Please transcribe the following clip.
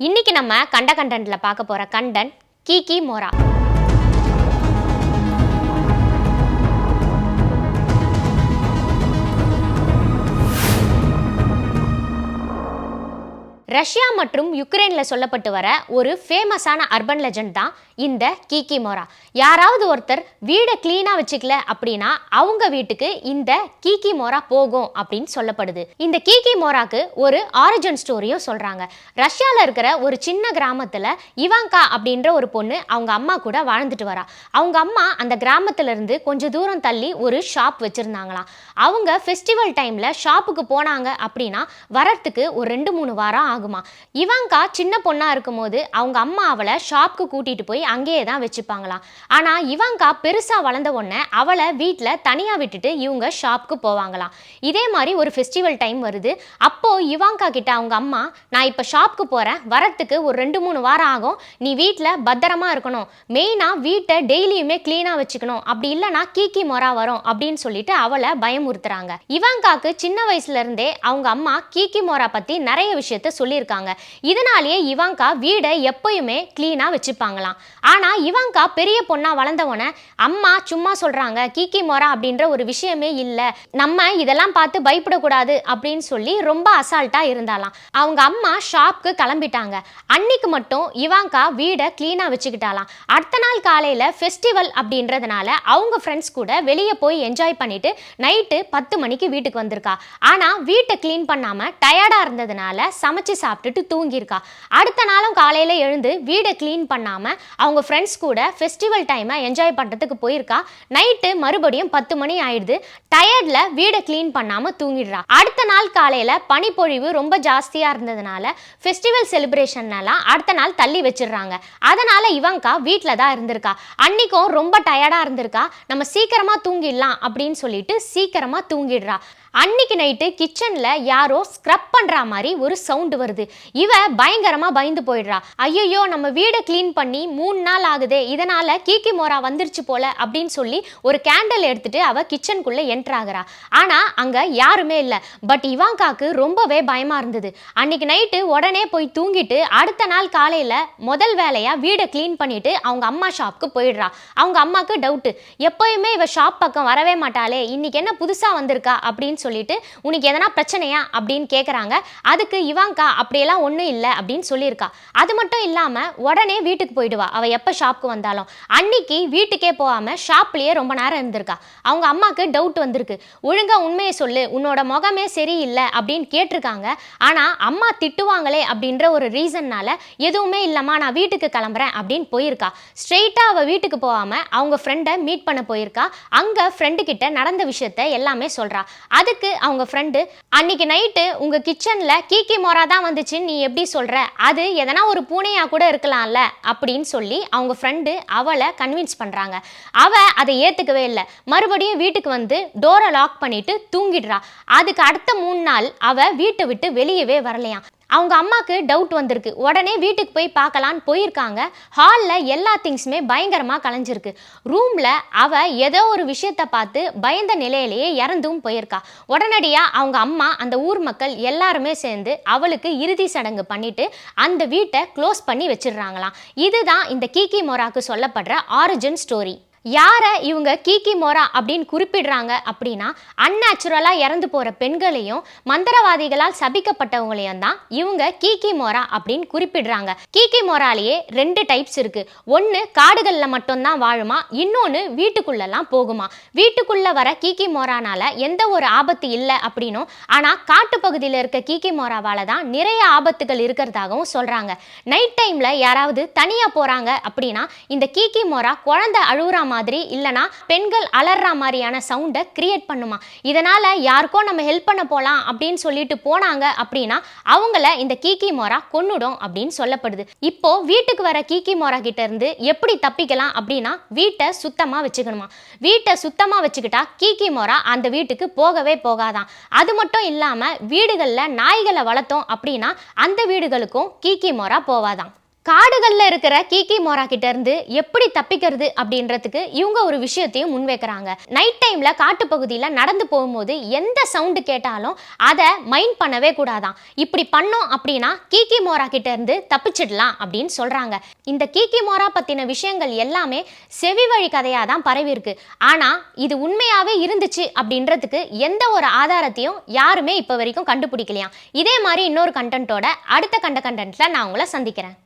இன்னைக்கு நம்ம கண்ட கண்டன்ட்ல பார்க்க போற கண்டன் கீகி மோரா. ரஷ்யா மற்றும் யுக்ரைனில் சொல்லப்பட்டு வர ஒரு ஃபேமஸான அர்பன் லெஜண்ட் தான் இந்த கீகி மோரா. யாராவது ஒருத்தர் வீடை க்ளீனாக வச்சுக்கல அப்படின்னா அவங்க வீட்டுக்கு இந்த கீகி மோரா போகும் அப்படின்னு சொல்லப்படுது. இந்த கீகி மோராக்கு ஒரு ஆரிஜின் ஸ்டோரியும் சொல்கிறாங்க ரஷ்யாவில் இருக்கிற ஒரு சின்ன கிராமத்தில் இவாங்கா அப்படின்ற ஒரு பொண்ணு அவங்க அம்மா கூட வாழ்ந்துட்டு வரா. அவங்க அம்மா அந்த கிராமத்துல இருந்து கொஞ்சம் தூரம் தள்ளி ஒரு ஷாப் வச்சுருந்தாங்களாம். அவங்க ஃபெஸ்டிவல் டைமில் ஷாப்புக்கு போனாங்க அப்படின்னா வரத்துக்கு ஒரு ரெண்டு மூணு வாரம் ஆகும். இவாங்கா சின்ன பொண்ணா இருக்கும்போது அவங்க அம்மா அவளை ஷாப்க்கு கூட்டிட்டு போய் அங்கேயே தான் வச்சுப்பாங்களாம் ஆனால் இவங்கா பெருசா வளர்ந்த உடனே அவளை வீட்டில் தனியா விட்டுட்டு இவங்க ஷாப்க்கு போவாங்களாம் இதே மாதிரி ஒரு ஃபெஸ்டிவல் டைம் வருது. அப்போ இவாங்கா கிட்ட அவங்க அம்மா நான் இப்போ ஷாப்க்கு போறேன். வரத்துக்கு ஒரு ரெண்டு மூணு வாரம் ஆகும். நீ வீட்டில் பத்திரமா இருக்கணும். மெயினாக வீட்டை டெய்லியுமே க்ளீனாக வச்சுக்கணும். அப்படி இல்லைனா கீக்கி மொரா வரும். அப்படின்னு சொல்லிட்டு அவளை பயமுறுத்துறாங்க. இவாங்காக்கு சின்ன வயசுல இருந்தே அவங்க அம்மா கீக்கி மொரா பத்தி நிறைய விஷயத்த சொல்லியிருக்காங்க. இதனாலேயே இவாங்கா வீடை எப்பயுமே க்ளீனாக வச்சுப்பாங்களாம். ஆனா இவாங்கா பெரிய பொண்ணா வளர்ந்தவொடனே அம்மா சும்மா சொல்றாங்க கீக்கி மொரா அப்படின்ற ஒரு விஷயமே இல்லை. நம்ம இதெல்லாம் பார்த்து பயப்படக்கூடாது அப்படின்னு சொல்லி ரொம்ப அசால்ட்டா இருந்தாலாம் அவங்க அம்மா ஷாப்க்கு கிளம்பிட்டாங்க. அன்னைக்கு மட்டும் இவாங்கா வீடை க்ளீனா வச்சுக்கிட்டாலாம் அடுத்த நாள் காலையில ஃபெஸ்டிவல் அப்படின்றதுனால அவங்க ஃப்ரெண்ட்ஸ் கூட வெளியே போய் என்ஜாய் பண்ணிட்டு நைட்டு பத்து மணிக்கு வீட்டுக்கு வந்திருக்கா. ஆனா வீட்டை க்ளீன் பண்ணாம டயர்டா இருந்ததுனால சமைச்சு சாப்பிட்டுட்டு தூங்கியிருக்கா. அடுத்த நாளும் காலையில எழுந்து வீடை க்ளீன் பண்ணாம அவங்க ஃப்ரெண்ட்ஸ் கூட ஃபெஸ்டிவல் டைமை என்ஜாய் பண்றதுக்கு போயிருக்கா. நைட்டு மறுபடியும் பத்து மணி ஆயிடுது. டயர்ட்ல வீடை க்ளீன் பண்ணாம தூங்கிடுறா. அடுத்த நாள் காலையில பனிப்பொழிவு ரொம்ப ஜாஸ்தியா இருந்ததுனால ஃபெஸ்டிவல் செலிப்ரேஷன்லாம் அடுத்த நாள் தள்ளி வச்சிடுறாங்க. அதனால இவங்கா வீட்டில் தான் இருந்திருக்கா. அன்னைக்கும் ரொம்ப டயர்டா இருந்திருக்கா. நம்ம சீக்கிரமா தூங்கிடலாம் அப்படின்னு சொல்லிட்டு சீக்கிரமா தூங்கிடுறா. அன்னைக்கு நைட்டு கிச்சன்ல யாரோ ஸ்க்ரப் பண்ற மாதிரி ஒரு சவுண்டு வருது. இவ பயங்கரமா பயந்து போயிடுறா. ஐயோ நம்ம வீடை கிளீன் பண்ணி மூணு நாள் ஆகுதே இதனால கீக்கி மோரா வந்துருச்சு போல அப்படின்னு சொல்லி ஒரு கேண்டில் எடுத்துட்டு அவ கிச்சனுக்குள்ள என்டர் ஆகுறா. ஆனா அங்க யாருமே இல்ல. பட் இவாங்காக்கு ரொம்பவே பயமா இருந்தது. அன்னைக்கு நைட்டு உடனே போய் தூங்கிட்டு அடுத்த நாள் காலையில முதல் வேலையா வீடை க்ளீன் பண்ணிட்டு அவங்க அம்மா ஷாப்க்கு போயிடுறா. அவங்க அம்மாக்கு டவுட்டு எப்பயுமே இவ ஷாப் பக்கம் வரவே மாட்டாளே இன்னைக்கு என்ன புதுசா வந்திருக்கா அப்படின்னு சொல்லிட்டு உனக்கு எதனா பிரச்சனையா அப்படின்னு கேட்குறாங்க அதுக்கு இவாங்கா அப்படியெல்லாம் ஒன்றும் இல்லை அப்படின்னு சொல்லியிருக்கா. அது மட்டும் இல்லாமல் உடனே வீட்டுக்கு போயிடுவா. அவள் எப்போ ஷாப்க்கு வந்தாலும். அன்னைக்கு வீட்டுக்கே போகாமல் ஷாப்லேயே ரொம்ப நேரம் இருந்திருக்கா. அவங்க அம்மாவுக்கு டவுட் வந்திருக்கு. ஒழுங்காக உண்மையை சொல்லு. உன்னோட முகமே சரியில்லை அப்படின்னு கேட்டிருக்காங்க. ஆனால் அம்மா திட்டுவாங்களே அப்படின்ற ஒரு ரீசன்னால் எதுவுமே இல்லைம்மா நான் வீட்டுக்கு கிளம்புறேன் அப்படின்னு போயிருக்கா. ஸ்ட்ரெயிட்டாக அவள் வீட்டுக்கு போகாமல் அவங்க ஃப்ரெண்டை மீட் பண்ண போயிருக்கா. அங்கே ஃப்ரெண்டு கிட்ட நடந்த விஷயத்த எல்லாமே சொல்கிறா அதுக்கு அவங்க ஃப்ரெண்டு அன்னைக்கு நைட்டு உங்கள் கிச்சனில் கீக்கி மோரா தான் வந்துச்சுன்னு நீ எப்படி சொல்கிற அது எதனா ஒரு பூனையா கூட இருக்கலாம்ல அப்படின்னு சொல்லி அவங்க ஃப்ரெண்டு அவளை கன்வின்ஸ் பண்ணுறாங்க அவ அதை ஏற்றுக்கவே இல்லை. மறுபடியும் வீட்டுக்கு வந்து டோரை லாக் பண்ணிட்டு தூங்கிடுறா. அதுக்கு அடுத்த மூணு நாள் அவ வீட்டை விட்டு வெளியவே வரலையாம். அவங்க அம்மாவுக்கு டவுட் வந்திருக்கு. உடனே வீட்டுக்கு போய் பார்க்கலான்னு போயிருக்காங்க. ஹாலில் எல்லா திங்ஸுமே பயங்கரமாக கலைஞ்சிருக்கு. ரூமில் அவள் ஏதோ ஒரு விஷயத்தை பார்த்து பயந்த நிலையிலேயே இறந்தும் போயிருக்கா. உடனடியாக அவங்க அம்மா அந்த ஊர் மக்கள் எல்லாருமே சேர்ந்து அவளுக்கு இறுதி சடங்கு பண்ணிட்டு அந்த வீட்டை க்ளோஸ் பண்ணி வச்சிடுறாங்களாம். இதுதான் இந்த கீகி மொராக்கு சொல்லப்படுற ஆரிஜின் ஸ்டோரி யாரை இவங்க கீக்கி மோரா அப்படின்னு குறிப்பிடுறாங்க அப்படின்னா அன்நேச்சுரலாக இறந்து போகிற பெண்களையும் மந்திரவாதிகளால் சபிக்கப்பட்டவங்களையும் தான் இவங்க கீக்கி மோரா அப்படின்னு குறிப்பிடுறாங்க. கீக்கி மோராலேயே ரெண்டு டைப்ஸ் இருக்கு. ஒன்று காடுகளில் மட்டும்தான் வாழுமா? இன்னொன்று வீட்டுக்குள்ளெல்லாம் போகுமா? வீட்டுக்குள்ளே வர கீக்கி மோரானால எந்த ஒரு ஆபத்து இல்லை அப்படின்னும் ஆனால் காட்டுப்பகுதியில் இருக்க கீக்கி மோராவால் தான் நிறைய ஆபத்துகள் இருக்கிறதாகவும் சொல்கிறாங்க நைட் டைமில் யாராவது தனியாக போகிறாங்க அப்படின்னா இந்த கீக்கி மோரா குழந்தை அழுகுற மாதிரி இல்லைனா பெண்கள் அலற மாதிரியான சவுண்டை கிரியேட் பண்ணுமா. இதனால யாருக்கோ நம்ம ஹெல்ப் பண்ண போலாம் அப்படின்னு சொல்லிட்டு போனாங்க அப்படின்னா அவங்கள இந்த கீக்கி மோரா கொன்னுடும் அப்படின்னு சொல்லப்படுது. இப்போ வீட்டுக்கு வர கீக்கி மோரா கிட்ட இருந்து எப்படி தப்பிக்கலாம் அப்படின்னா வீட்டை சுத்தமா வச்சுக்கணுமா. வீட்டை சுத்தமா வச்சுக்கிட்டா கீக்கி மோரா அந்த வீட்டுக்கு போகவே போகாதான். அது மட்டும் இல்லாம வீடுகளில் நாய்களை வளர்த்தோம் அப்படின்னா அந்த வீடுகளுக்கும் கீக்கி மோரா போவாதான். காடுகளில் இருக்கிற கீகி மோரா கிட்ட இருந்து எப்படி தப்பிக்கிறது அப்படின்றதுக்கு இவங்க ஒரு விஷயத்தையும் முன்வைக்கிறாங்க. நைட் டைம்ல காட்டுப்பகுதியில் நடந்து போகும்போது எந்த சவுண்டு கேட்டாலும் அதை மைண்ட் பண்ணவே கூடாதான். இப்படி பண்ணோம் அப்படின்னா கீகி மோரா கிட்ட இருந்து தப்பிச்சிடலாம் அப்படின்னு சொல்றாங்க. இந்த கீகி மோரா பத்தின விஷயங்கள் எல்லாமே செவி வழி கதையாக தான் பரவி இருக்கு ஆனா இது உண்மையாவே இருந்துச்சு அப்படின்றதுக்கு எந்த ஒரு ஆதாரத்தையும் யாருமே இப்போ வரைக்கும் கண்டுபிடிக்கலையாம். இதே மாதிரி இன்னொரு கண்டென்ட்டோட அடுத்த கண்ட கண்டென்ட்ல நான் உங்களை சந்திக்கிறேன்.